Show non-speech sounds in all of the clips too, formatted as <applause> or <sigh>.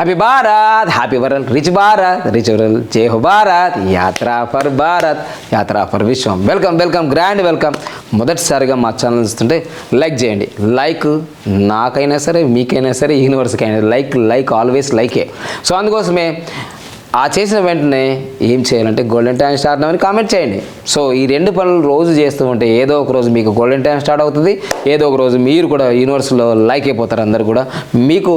Happy Bharat happy world rich Bharat rich world జై హో భారత్ యాత్ర ఫర్ భారత్ యాత్ర ఫర్ విశ్వం వెల్కమ్ వెల్కమ్ గ్రాండ్ వెల్కమ్ మొదటిసారిగా మా ఛానల్ చూస్తుంటే లైక్ చేయండి. లైక్ నాకైనా సరే మీకైనా సరే యూనివర్స్కి అయినా లైక్ లైక్ ఆల్వేస్ లైకే సో అందుకోసమే ఆ చేసిన వెంటనే ఏం చేయాలంటే గోల్డెన్ టైం స్టార్ట్ అని కామెంట్ చేయండి. సో ఈ రెండు పనులు రోజు చేస్తూ ఉంటే ఏదో ఒక రోజు మీకు గోల్డెన్ టైం స్టార్ట్ అవుతుంది. ఏదో ఒక రోజు మీరు కూడా యూనివర్స్లో లైక్ అయిపోతారు అందరు కూడా. మీకు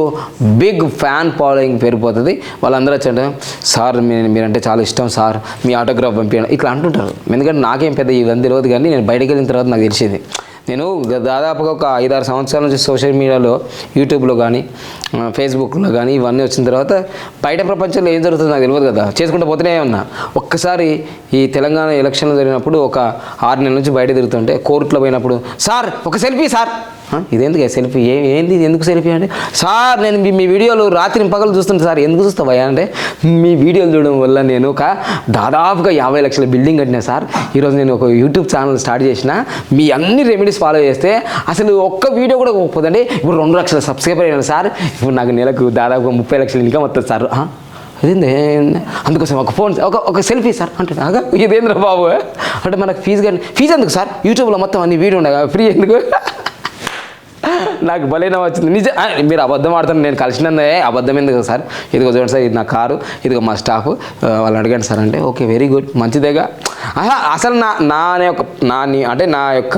బిగ్ ఫ్యాన్ ఫాలోయింగ్ పెరిగిపోతుంది. వాళ్ళందరూ వచ్చారు సార్ మీరంటే చాలా ఇష్టం సార్. మీ ఆటోగ్రాఫ్ పంపించండి ఇట్లా అంటుంటారు. ఎందుకంటే నాకేం పెద్ద ఇవన్నీ రోజు కానీ నేను బయటకు వెళ్ళిన తర్వాత నాకు తెలిసేది. నేను దాదాపుగా ఒక ఐదారు సంవత్సరాల నుంచి సోషల్ మీడియాలో యూట్యూబ్లో కానీ ఫేస్బుక్లో కానీ ఇవన్నీ వచ్చిన తర్వాత బయట ప్రపంచంలో ఏం జరుగుతుందో నాకు తెలియదు కదా. చేసుకుంటూ పోతూనే ఉన్నా. ఒక్కసారి ఈ తెలంగాణ ఎలక్షన్లు జరిగినప్పుడు ఒక ఆరు నెలల నుంచి బయట తిరుగుతుంటే కోర్టులో పోయినప్పుడు సార్ ఒక సెల్ఫీ సార్. ఇదేందుకు సెల్ఫీ ఏ ఏంది ఇది ఎందుకు సెల్ఫీ అంటే? సార్ నేను మీ మీ వీడియోలు రాత్రి పగలు చూస్తుంటే సార్ ఎందుకు చూస్తావా అంటే మీ వీడియోలు చూడడం వల్ల నేను ఒక దాదాపుగా యాభై లక్షల బిల్డింగ్ కట్టినా సార్. ఈరోజు నేను ఒక యూట్యూబ్ ఛానల్ స్టార్ట్ చేసిన. మీ అన్ని రెమెడీస్ ఫాలో చేస్తే అసలు ఒక్క వీడియో కూడా పోదండి. ఇప్పుడు రెండు లక్షల సబ్స్క్రైబర్ అయినా సార్ ఇప్పుడు నాకు నెలకు దాదాపుగా ముప్పై లక్షల ఇన్కమ్ వస్తుంది సార్. అదేంది అందుకోసం ఒక ఫోన్ ఒక ఒక సెల్ఫీ సార్ అంటే నాగా? ఇదేంద్ర బాబు? అంటే మనకు ఫీజు కానీ ఫీజు ఎందుకు సార్? యూట్యూబ్లో మొత్తం అన్ని వీడియో ఉండగా ఫ్రీ ఎందుకు? నాకు బలైన వచ్చింది. నిజ మీరు అబద్ధం ఆడుతాను నేను కలిసినందే అబద్ధం ఎందుకు సార్? ఇదిగో చూడండి సార్ ఇది నా కారు ఇదిగో మా స్టాఫ్ వాళ్ళు వాళ్ళని అడిగాను సార్ అంటే ఓకే వెరీ గుడ్ మంచిదేగా. అసలు నా నా అనే ఒక నా అంటే నా యొక్క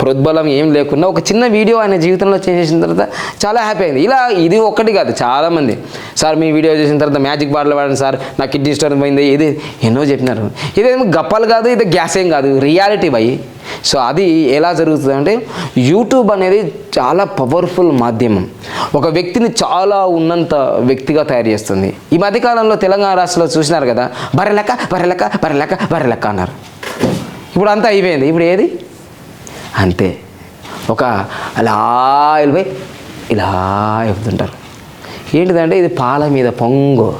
ప్రోద్బలం ఏం లేకుండా ఒక చిన్న వీడియో ఆయన జీవితంలో చేసేసిన తర్వాత చాలా హ్యాపీ అయింది. ఇలా ఇది ఒక్కటి కాదు చాలామంది. సార్ మీ వీడియో చేసిన తర్వాత మ్యాజిక్ బాటిల్ వాడండి సార్ నా కిడ్నీ స్టోన్ పోయింది ఇది ఎన్నో చెప్పినారు. ఇదేమో గప్పలు కాదు ఇది గ్యాస్ ఏం కాదు రియాలిటీ బై. సో అది ఎలా జరుగుతుందంటే యూట్యూబ్ అనేది చాలా పవర్ఫుల్ మాధ్యమం. ఒక వ్యక్తిని చాలా ఉన్నంత వ్యక్తిగా తయారు చేస్తుంది. ఈ మధ్యకాలంలో తెలంగాణ రాష్ట్రంలో చూసినారు కదా బర్రెలెక్క బర్రెలెక్క బర్రెలెక్క బర్రెలెక్క అన్నారు. ఇప్పుడు అంతా అయిపోయింది. ఇప్పుడు ఏది? అంతే. ఒక అలా వెళ్ళిపోయి ఇలా చెప్తుంటారు. ఏంటిదంటే ఇది పాల మీద పొంగు.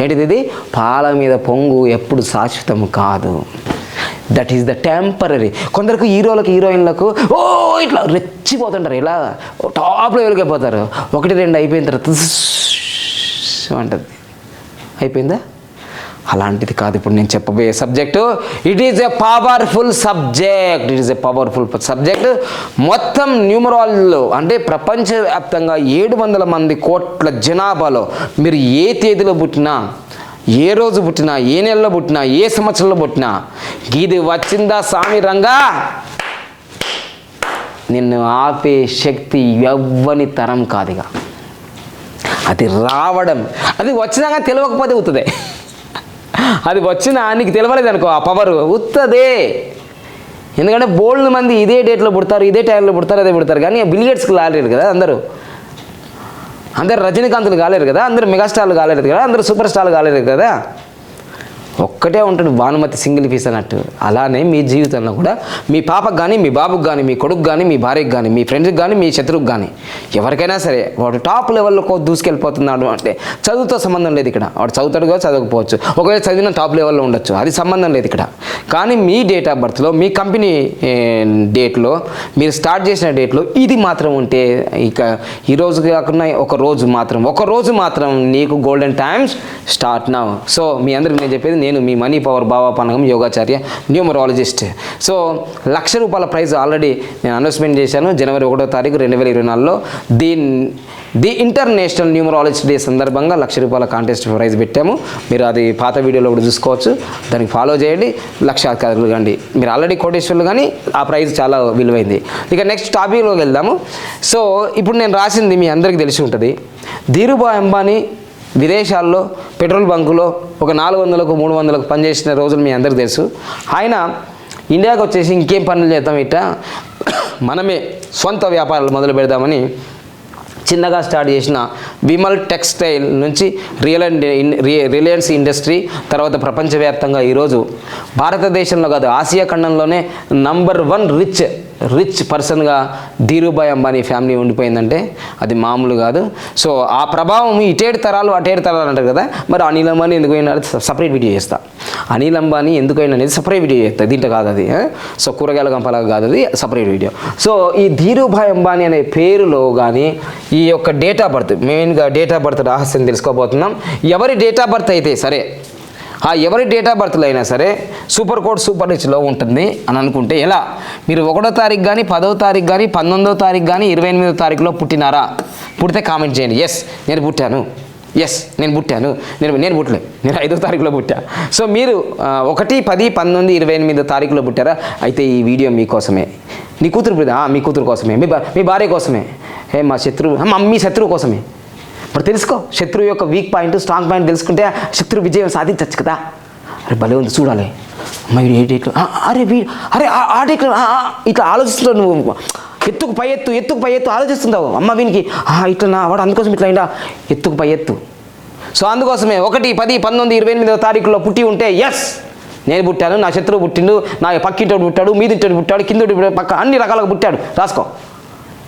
ఏంటిది ఇది? పాల మీద పొంగు ఎప్పుడు శాశ్వతం కాదు. దట్ ఈస్ ద టెంపరీ కొందరికి హీరోలకు హీరోయిన్లకు ఓ ఇట్లా రెచ్చిపోతుంటారు. ఇలా టాప్లో వెలిగిపోతారు ఒకటి రెండు అయిపోయిన తర్వాత అంటది. అయిపోయిందా? అలాంటిది కాదు. ఇప్పుడు నేను చెప్పబోయే subject it is a powerful subject it is a powerful subject మొత్తం న్యూమరాల్లో అంటే ప్రపంచవ్యాప్తంగా ఏడు వందల మంది కోట్ల జనాభాలో మీరు ఏ తేదీలో పుట్టినా ఏ రోజు పుట్టినా ఏ నెలలో పుట్టినా ఏ సంవత్సరంలో పుట్టినా ఇది వచ్చిందా స్వామి రంగా? నిన్ను ఆపే శక్తి ఎవ్వని తరం కాదుగా. అది రావడం అది వచ్చినాక తెలియకపోతే ఉత్తదే. అది వచ్చినా నీకు తెలియలేదు అనుకో ఆ పవర్ ఉత్తదే. ఎందుకంటే బోల్డ్ మంది ఇదే డేట్లో పుడతారు ఇదే టైంలో పుడతారు అదే పుడతారు. కానీ బిలిగేట్స్కి లాలేరు కదా అందరూ. అందరు రజనీకాంత్లు కాలేరు కదా అందరు మెగాస్టార్లు కాలేరు కదా అందరు సూపర్ స్టార్లు కాలేరు కదా ఒక్కటే ఉంటాడు భానుమతి సింగిల్ పీస్ అన్నట్టు. అలానే మీ జీవితంలో కూడా మీ పాపకు కానీ మీ బాబుకు కానీ మీ కొడుకు కానీ మీ భార్యకు కానీ మీ ఫ్రెండ్కి కానీ మీ శత్రువుకు కానీ ఎవరికైనా సరే వాడు టాప్ లెవెల్లో దూసుకెళ్ళిపోతున్నాడు అంటే చదువుతో సంబంధం లేదు ఇక్కడ. వాడు చదువుతాడు కూడా చదవకపోవచ్చు. ఒకవేళ చదివిన టాప్ లెవెల్లో ఉండొచ్చు. అది సంబంధం లేదు ఇక్కడ. కానీ మీ డేట్ ఆఫ్ బర్త్లో మీ కంపెనీ డేట్లో మీరు స్టార్ట్ చేసిన డేట్లో ఇది మాత్రం ఉంటే ఇక ఈ రోజు కాకుండా ఒక రోజు మాత్రం ఒక రోజు మాత్రం నీకు గోల్డెన్ టైమ్స్ స్టార్ట్ నా సో మీ అందరికి నేను చెప్పేది నేను మీ మనీ పవర్ బాబా పనగం యోగాచార్య న్యూమరాలజిస్ట్. సో లక్ష రూపాయల ప్రైజ్ ఆల్రెడీ నేను అనౌన్స్మెంట్ చేశాను జనవరి ఒకటో తారీఖు రెండు వేల ఇరవై నాలుగులో. దీన్ ది ఇంటర్నేషనల్ న్యూమరాలజిస్ట్ డే సందర్భంగా లక్ష రూపాయల కాంటెస్ట్ ప్రైజ్ పెట్టాము. మీరు అది పాత వీడియోలో కూడా చూసుకోవచ్చు. దానికి ఫాలో చేయండి. లక్షాధికారులు కండి మీరు ఆల్రెడీ కోటేశ్వర్లు కానీ ఆ ప్రైజ్ చాలా విలువైంది. ఇక నెక్స్ట్ టాపిక్లోకి వెళ్దాము. సో ఇప్పుడు నేను రాసింది మీ అందరికీ తెలిసి ఉంటుంది. ధీరుభాయ్ అంబానీ విదేశాల్లో పెట్రోల్ బంకులో ఒక నాలుగు వందలకు మూడు వందలకు పనిచేసిన రోజులు మీ అందరికీ తెలుసు. ఆయన ఇండియాకి వచ్చేసి ఇంకేం పనులు చేద్దాం ఇట్ట? మనమే సొంత వ్యాపారాలు మొదలు పెడదామని చిన్నగా స్టార్ట్ చేసిన విమల్ టెక్స్టైల్ నుంచి రియల్ రిలయన్స్ ఇండస్ట్రీ తర్వాత ప్రపంచవ్యాప్తంగా ఈరోజు భారతదేశంలో కాదు ఆసియా ఖండంలోనే నంబర్ వన్ రిచ్ రిచ్ పర్సన్గా ధీరుభాయ్ అంబానీ ఫ్యామిలీ ఉండిపోయిందంటే అది మామూలు కాదు. సో ఆ ప్రభావం ఇటేడు తరాలు అటేడు తరాలు అంటారు కదా మరి అనిల్ అంబానీ ఎందుకు అయినా సపరేట్ వీడియో చేస్తా. అనిల్ అంబానీ ఎందుకు అయినా అనేది సపరేట్ వీడియో చేస్తా. దీంట్లో కాదు అది సో కూరగాయల గంపలాగా కాదు అది సపరేట్ వీడియో సో ఈ ధీరుభాయ్ అంబానీ అనే పేరులో కానీ ఈ యొక్క డేట్ ఆఫ్ బర్త్ మెయిన్గా డేట్ ఆఫ్ బర్త్ రహస్యం తెలుసుకోబోతున్నాం. ఎవరి డేట్ ఆఫ్ బర్త్ అయితే సరే ఆ ఎవరి డేట్ ఆఫ్ బర్త్లో అయినా సరే సూపర్ కోడ్ సూపర్ రిచ్లో ఉంటుంది అని అనుకుంటే ఎలా? మీరు ఒకటో తారీఖు కానీ పదో తారీఖు కానీ పంతొమ్మిదో తారీఖు కానీ ఇరవై ఎనిమిదో తారీఖులో పుట్టినారా? పుడితే కామెంట్ చేయండి. ఎస్ నేను పుట్టాను. ఎస్ నేను పుట్టాను. నేను నేను పుట్టలే. నేను ఐదో తారీఖులో పుట్టా. సో మీరు ఒకటి పది పంతొమ్మిది ఇరవై ఎనిమిదో తారీఖులో పుట్టారా? అయితే ఈ వీడియో మీకోసమే నీ కూతురు మీ కూతురు కోసమే. మీ మీ భార్య కోసమే. ఏ మా శత్రువు మా మీ శత్రువు కోసమే. మరి తెలుసుకో శత్రువు యొక్క వీక్ పాయింట్ స్ట్రాంగ్ పాయింట్ తెలుసుకుంటే శత్రు విజయం సాధించవచ్చు కదా. అరే భలే ఉంది చూడాలి. అమ్మ ఏ డేట్లో అరే వీడు అరే ఆ- డేట్లో ఇట్లా ఆలోచిస్తున్నావు నువ్వు. ఎత్తుకు పై ఎత్తు ఎత్తుకు పై ఎత్తు ఆలోచిస్తుంటావు. అమ్మ వీనికి ఇట్లా నా వాడు అందుకోసం ఇట్లా అయినా ఎత్తుకు పై ఎత్తు. సో అందుకోసమే ఒకటి పది పంతొమ్మిది ఇరవై ఎనిమిదో తారీఖులో పుట్టి ఉంటే ఎస్ నేను పుట్టాను నా శత్రువు పుట్టిండు నా పక్కింటోడు పుట్టాడు మీదింటోడు పుట్టాడు కిందోడు పక్క అన్ని రకాలుగా పుట్టాడు. రాసుకో.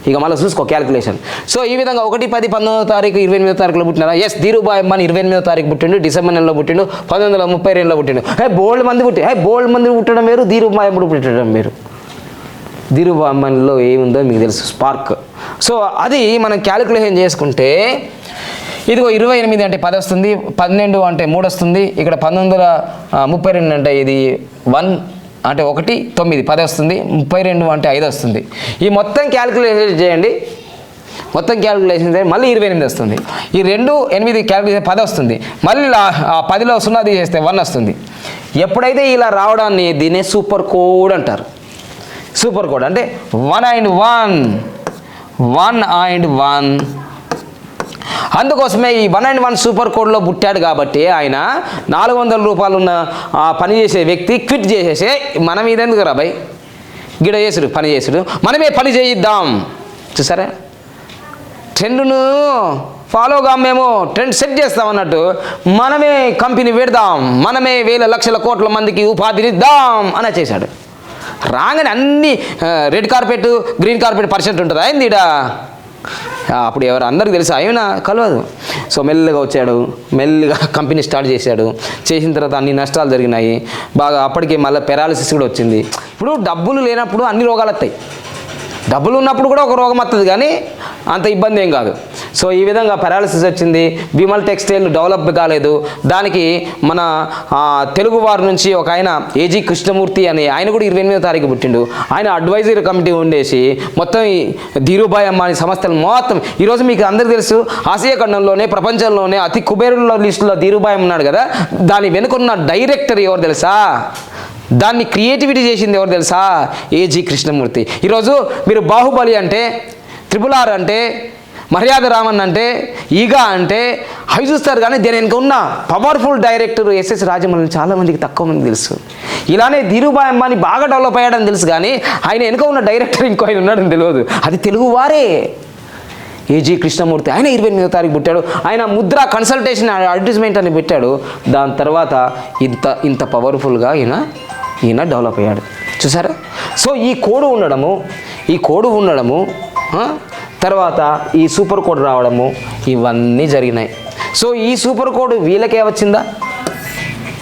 ఇక మళ్ళీ చూసుకో క్యాలిక్యులేషన్ సో ఈ విధంగా ఒకటి పది పంతొమ్మిదో తారీఖు ఇరవై ఎనిమిదో తారీఖులో పుట్టినారా? ఎస్ ధీరుబాయ్ అమ్మాని ఇరవై ఎనిమిదో తారీఖు పుట్టిండు డిసెంబర్ నెలలో పుట్టిండు పంతొమ్మిది వందల ముప్పై రెండులో పుట్టిండు. హే బోల్డ్ మంది పుట్టి హే బోల్డ్ మంది పుట్టడం వేరు ధీరుబాయ్ అమ్ముడు పుట్టడం వేరు. ధీరుబాయ్ అమ్మనిలో ఏముందో మీకు తెలుసు స్పార్క్. సో అది మనం క్యాలిక్యులేషన్ చేసుకుంటే ఇదిగో ఇరవై ఎనిమిది అంటే పది వస్తుంది పన్నెండు అంటే మూడు వస్తుంది ఇక్కడ పంతొమ్మిది వందల ముప్పై రెండు అంటే ఇది వన్ అంటే ఒకటి తొమ్మిది పది వస్తుంది ముప్పై రెండు అంటే ఐదు వస్తుంది. ఈ మొత్తం క్యాలిక్యులేషన్ చేయండి. మొత్తం క్యాలిక్యులేషన్ చేయండి మళ్ళీ ఇరవై ఎనిమిది వస్తుంది. ఈ రెండు ఎనిమిది క్యాలిక్యులేషన్ పది వస్తుంది. మళ్ళీ పదిలో సున్నా తీసేస్తే వన్ వస్తుంది. ఎప్పుడైతే ఇలా రావడాన్ని దీనే సూపర్ కోడ్ అంటారు. సూపర్ కోడ్ అంటే one and one. One and one. అందుకోసమే ఈ వన్ అండ్ వన్ సూపర్ కోడ్లో పుట్టాడు కాబట్టి ఆయన నాలుగు వందల రూపాయలు ఉన్న పని చేసే వ్యక్తి క్విట్ చేసేసే మనం ఇదెందుకు రా భయ్? గిడ చేసుడు పని చేసుడు. మనమే పని చేయిద్దాం. చూసారా? ట్రెండ్ను ఫాలోగా మేము ట్రెండ్ సెట్ చేస్తాం అన్నట్టు మనమే కంపెనీ పెడదాం మనమే వేల లక్షల కోట్ల మందికి ఉపాధినిద్దాం అని చేశాడు. రాగానే అన్ని red carpet green carpet percent ఉంటుందా ఏంది ఈడ? అప్పుడు ఎవరు అందరికి తెలుసు అయినా కలవదు. సో మెల్లగా వచ్చాడు మెల్లగా <laughs> కంపెనీ స్టార్ట్ చేశాడు. చేసిన తర్వాత అన్ని నష్టాలు జరిగినాయి. బాగా అప్పటికే మళ్ళీ పెరాలసిస్ కూడా వచ్చింది. ఇప్పుడు డబ్బులు లేనప్పుడు అన్ని రోగాలు వస్తాయి. డబ్బులు ఉన్నప్పుడు కూడా ఒక రోగం వస్తుంది కానీ అంత ఇబ్బంది ఏం కాదు. సో ఈ విధంగా పెరాలసిస్ వచ్చింది. విమల్ టెక్స్టైల్ డెవలప్ కాలేదు. దానికి మన తెలుగు వారి నుంచి ఒక ఆయన ఏజీ కృష్ణమూర్తి అని ఆయన కూడా ఇరవై ఎనిమిదో తారీఖు పుట్టిండు. ఆయన అడ్వైజరీ కమిటీ ఉండేసి మొత్తం ఈ ధీరుభాయ్ అమ్మాని సంస్థలు మొత్తం ఈరోజు మీకు అందరికీ తెలుసు ఆసియా ఖండంలోనే ప్రపంచంలోనే అతి కుబేరుల లిస్టులో ధీరుభాయ్ ఉన్నాడు కదా. దాని వెనుకున్న డైరెక్టర్ ఎవరు తెలుసా? దాన్ని క్రియేటివిటీ చేసింది ఎవరు తెలుసా? ఏజీ కృష్ణమూర్తి. ఈరోజు మీరు బాహుబలి అంటే త్రిపుల్ ఆర్ అంటే మర్యాద రామన్ అంటే ఈగా అంటే అవి చూస్తారు కానీ దీని వెనుక ఉన్న పవర్ఫుల్ డైరెక్టర్ ఎస్ఎస్ రాజమౌళి చాలామందికి తక్కువ మంది తెలుసు. ఇలానే ధీరుభాయ్ అంబానీ బాగా డెవలప్ అయ్యాడని తెలుసు కానీ ఆయన వెనుక ఉన్న డైరెక్టర్ ఇంకో ఆయన ఉన్నాడని తెలియదు. అది తెలుగు వారే ఏజీ కృష్ణమూర్తి ఆయన ఇరవై ఎనిమిదో తారీఖు పుట్టాడు. ఆయన ముద్ర కన్సల్టేషన్ అడ్వర్టైజ్మెంట్ అని పెట్టాడు. దాని తర్వాత ఇంత ఇంత పవర్ఫుల్గా ఈయన ఈయన డెవలప్ అయ్యాడు. చూసారా? సో ఈ కోడు ఉండడము ఈ కోడు ఉండడము తర్వాత ఈ సూపర్ కోడ్ రావడము ఇవన్నీ జరిగినాయి. సో ఈ సూపర్ కోడ్ వీళ్ళకే వచ్చిందా?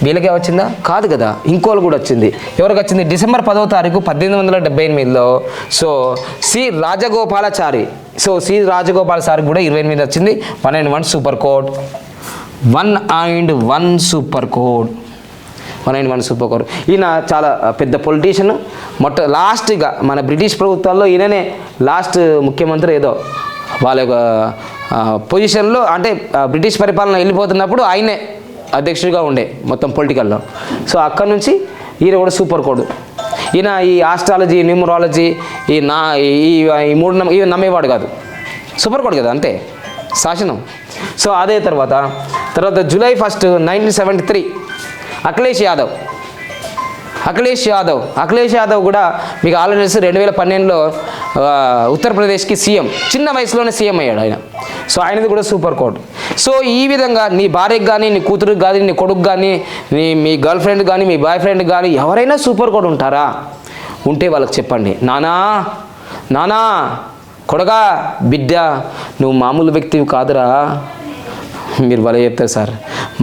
వీళ్ళకే వచ్చిందా? కాదు కదా ఇంకోళ్ళు కూడా వచ్చింది. ఎవరికి వచ్చింది? డిసెంబర్ పదో తారీఖు పద్దెనిమిది వందల డెబ్బై ఎనిమిదిలో. So C Rajagopalachari. So C Rajagopalachari కూడా ఇరవై ఎనిమిది వచ్చింది. One and one super code. One and one super code. One and one super code ఈయన చాలా పెద్ద పొలిటీషియన్ మొట్ట లాస్ట్గా మన బ్రిటిష్ ప్రభుత్వాల్లో ఈయననే లాస్ట్ ముఖ్యమంత్రి ఏదో వాళ్ళ యొక్క పొజిషన్లో అంటే ఆ, బ్రిటిష్ పరిపాలన వెళ్ళిపోతున్నప్పుడు ఆయనే అధ్యక్షుడిగా ఉండే మొత్తం పొలిటికల్లో సో అక్కడ నుంచి ఈయన కూడా సూపర్ కోడ్. ఈయన ఈ ఆస్ట్రాలజీ న్యూమరాలజీ ఈ నా ఈ ఈ మూడు నమ్మ ఇవి నమ్మేవాడు కాదు. సూపర్ కోడ్ కదా అంతే. శాసనం. సో అదే తర్వాత తర్వాత July first nineteen seventy three Akhilesh Yadav. Akhilesh Yadav. Akhilesh Yadav కూడా మీకు ఆల్రెడీ తెలుసు రెండు వేల పన్నెండులో ఉత్తరప్రదేశ్కి సీఎం. చిన్న వయసులోనే సీఎం అయ్యాడు ఆయన. సో ఆయనది కూడా సూపర్ కోడ్ సో ఈ విధంగా నీ భార్యకు కానీ నీ కూతురుకు కానీ నీ కొడుకు కానీ నీ మీ గర్ల్ ఫ్రెండ్ కానీ మీ బాయ్ ఫ్రెండ్ కానీ ఎవరైనా సూపర్ కోడ్ ఉంటారా? ఉంటే వాళ్ళకి చెప్పండి. నానా నానా కొడగా బిడ్డ నువ్వు మామూలు వ్యక్తివి కాదురా. మీరు భలే చెప్తారు సార్.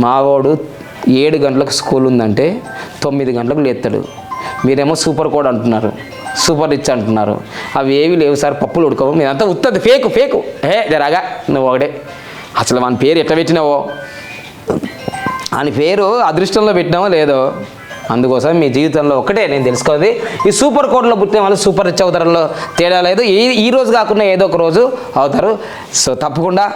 మావాడు ఏడు గంటలకు స్కూల్ ఉందంటే తొమ్మిది గంటలకు లేస్తాడు మీరేమో సూపర్ కోడ్ అంటున్నారు సూపర్ రిచ్ అంటున్నారు. అవి ఏవి లేవు సార్ పప్పులు ఉడకవు. మీరంతా ఉత్తది ఫేకు ఫేకు. ఏ జరాగా నువ్వు ఒకటే. అసలు మన పేరు ఎట్లా పెట్టినావో? అని పేరు అదృష్టంలో పెట్టినామో లేదో? అందుకోసం మీ జీవితంలో ఒకటే నేను తెలుసుకోవాలి. ఈ సూపర్ కోడ్లో పుట్టిన వాళ్ళు సూపర్ రిచ్ అవుతారంలో తేడా లేదు. ఈ ఈ రోజు కాకుండా ఏదో ఒక రోజు అవుతారు. సో తప్పకుండా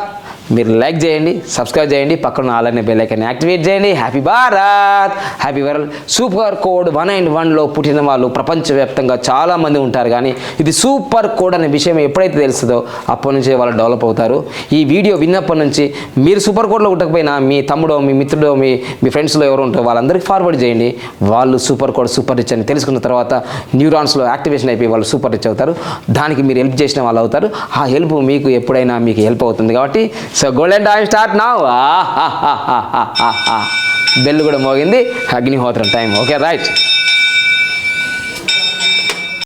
మీరు లైక్ చేయండి సబ్స్క్రైబ్ చేయండి పక్కన అలానే బెల్ ఐకాన్ యాక్టివేట్ చేయండి. Happy Bharat happy world super code one and వన్లో పుట్టిన వాళ్ళు ప్రపంచవ్యాప్తంగా చాలామంది ఉంటారు కానీ ఇది సూపర్ కోడ్ అనే విషయం ఎప్పుడైతే తెలుస్తుందో అప్పటి నుంచి వాళ్ళు డెవలప్ అవుతారు. ఈ వీడియో విన్నప్పటి నుంచి మీరు సూపర్ కోడ్లో ఉండకపోయినా మీ తమ్ముడో మీ మిత్రుడో మీ మీ ఫ్రెండ్స్లో ఎవరు ఉంటారో వాళ్ళందరికీ ఫార్వర్డ్ చేయండి. వాళ్ళు సూపర్ కోడ్ సూపర్ రిచ్ అని తెలుసుకున్న తర్వాత న్యూరాన్స్లో యాక్టివేషన్ అయిపోయి వాళ్ళు సూపర్ రిచ్ అవుతారు. దానికి మీరు హెల్ప్ చేసిన వాళ్ళు అవుతారు. ఆ హెల్ప్ మీకు ఎప్పుడైనా మీకు హెల్ప్ అవుతుంది కాబట్టి సో గోల్డెన్ టైం స్టార్ట్ నా బెల్ కూడా మోగింది. అగ్నిహోత్రం టైం ఓకే రైట్